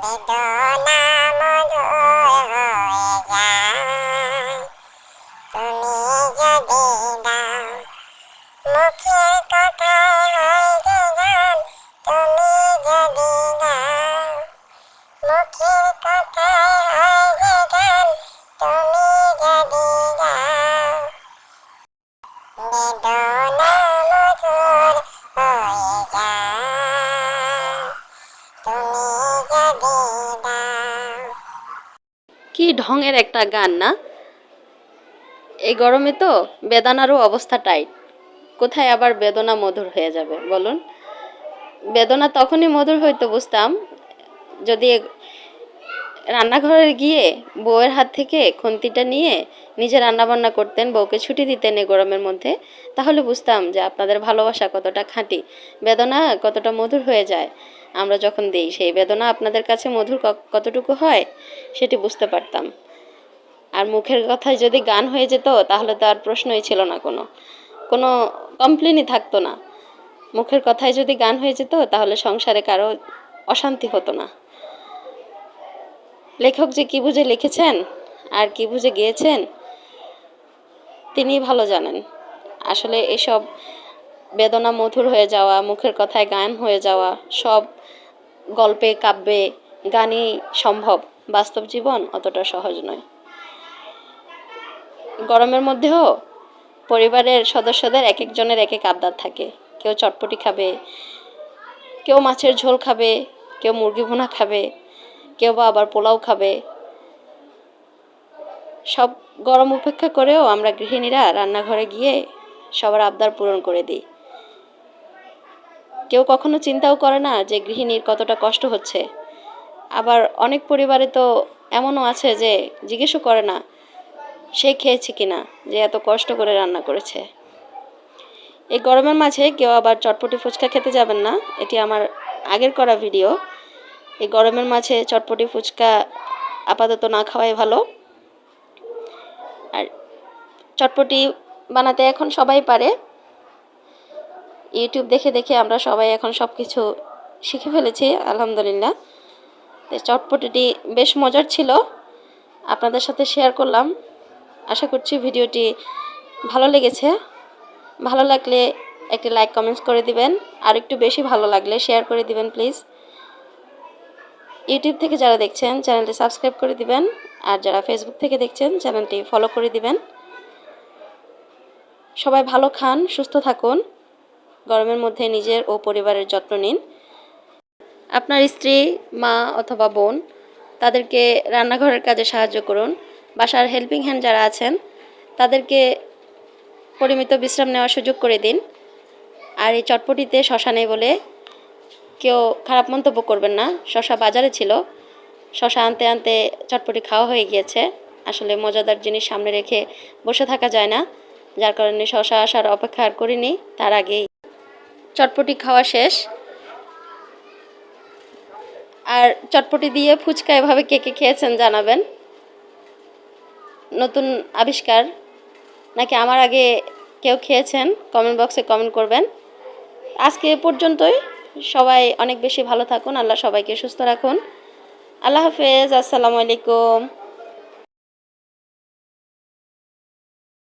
বেদনা মধুর হয়ে যায় তুমি যদি দাও মুখের কথায় হয় যে গান তুমি যদি দাও মুখের কথায় হয় যে গান তুমি যদি দাও বেদনা কি ঢঙের একটা গান না? এই গরমে তো বেদনারও অবস্থা টাইট কোথায় আবার বেদনা মধুর হয়ে যাবে, বলুন? বেদনা তখনই মধুর হইতো বুঝতাম, যদি রান্নাঘরে গিয়ে বউয়ের হাত থেকে খুন্তিটা নিয়ে নিজে রান্নাবান্না করতেন, বউকে ছুটি দিতেন এই গরমের মধ্যে, তাহলে বুঝতাম যে আপনাদের ভালোবাসা কতটা খাঁটি, বেদনা কতটা মধুর হয়ে যায়। আমরা যখন দিই, সেই বেদনা আপনাদের কাছে মধুর কতটুকু হয়, সেটি বুঝতে পারতাম। আর মুখের কথায় যদি গান হয়ে যেত, তাহলে তো আর প্রশ্নই ছিল না কোনো। কোনো কমপ্লেনই থাকতো না। মুখের কথায় যদি গান হয়ে যেত, তাহলে সংসারে কারও অশান্তি হতো না। লেখক যে কী বুঝে লিখেছেন আর কী বুঝে গিয়েছেন, তিনি ভালো জানেন। আসলে এসব বেদনা মধুর হয়ে যাওয়া, মুখের কথায় গান হয়ে যাওয়া, সব গল্পে কাব্যে গানই সম্ভব। বাস্তব জীবন অতটা সহজ নয়। গরমের মধ্যেও পরিবারের সদস্যদের এক একজনের এক এক আবদার থাকে। কেউ চটপটি খাবে, কেউ মাছের ঝোল খাবে, কেউ মুরগি ভুনা খাবে কেউ বা আবার পোলাও খাবে। সব গরম উপেক্ষা করেও আমরা গৃহিণীরা রান্নাঘরে গিয়ে সবার আবদার পূরণ করে দিই। কেউ কখনো চিন্তাও করে না যে গৃহিণীর কতটা কষ্ট হচ্ছে। আবার অনেক পরিবারে তো এমনও আছে যে জিজ্ঞেসও করে না, সে খেয়েছে কিনা যে এত কষ্ট করে রান্না করেছে? এই গরমের মাঝে কেউ আবার চটপটি ফুচকা খেতে যাবেন না। এটি আমার আগের করা ভিডিও। এই গরমের মাঝে চটপটি ফুচকা আপাতত না খাওয়াই ভালো। আর চটপটি বানাতে এখন সবাই পারে। ইউটিউব দেখে দেখে আমরা সবাই এখন সব কিছু শিখে ফেলেছি, আলহামদুলিল্লাহ। তো চটপটিটি বেশ মজার ছিল। আপনাদের সাথে শেয়ার করলাম। আশা করছি ভিডিওটি ভালো লেগেছে। ভালো লাগলে একটি লাইক কমেন্টস করে দিবেন। আর একটু বেশি ভালো লাগলে শেয়ার করে দিবেন প্লিজ ইউটিউব থেকে যারা দেখছেন, চ্যানেলটি সাবস্ক্রাইব করে দিবেন, আর যারা ফেসবুক থেকে দেখছেন, চ্যানেলটি ফলো করে দিবেন। সবাই ভালো খান, সুস্থ থাকুন, গরমের মধ্যে নিজের ও পরিবারের যত্ন নিন। আপনার স্ত্রী, মা অথবা বোন, তাদেরকে রান্নাঘরের কাজে সাহায্য করুন। বাসার হেল্পিং হ্যান্ড যারা আছেন, তাদেরকে পরিমিত বিশ্রাম নেওয়ার সুযোগ করে দিন। আর এই চটপটিতে শশা নেই বলে কেউ খারাপ মন্তব্য করবেন না। শশা বাজারে ছিল। শশা আনতে আনতে চটপটি খাওয়া হয়ে গিয়েছে। আসলে মজাদার জিনিস সামনে রেখে বসে থাকা যায় না। যার কারণে শশা আসার অপেক্ষা আর করিনি, তার আগেই। চটপটি খাওয়া শেষ। আর চটপটি দিয়ে ফুচকা এভাবে কে কে খেয়েছেন জানাবেন। নতুন আবিষ্কার নাকি আমার আগে কেউ খেয়েছেন? কমেন্ট বক্সে কমেন্ট করবেন। আজকে পর্যন্তই। সবাই অনেক বেশি ভালো থাকুন আল্লাহ সবাইকে সুস্থ রাখুন। আল্লাহ হাফেজ আসসালামু আলাইকুম।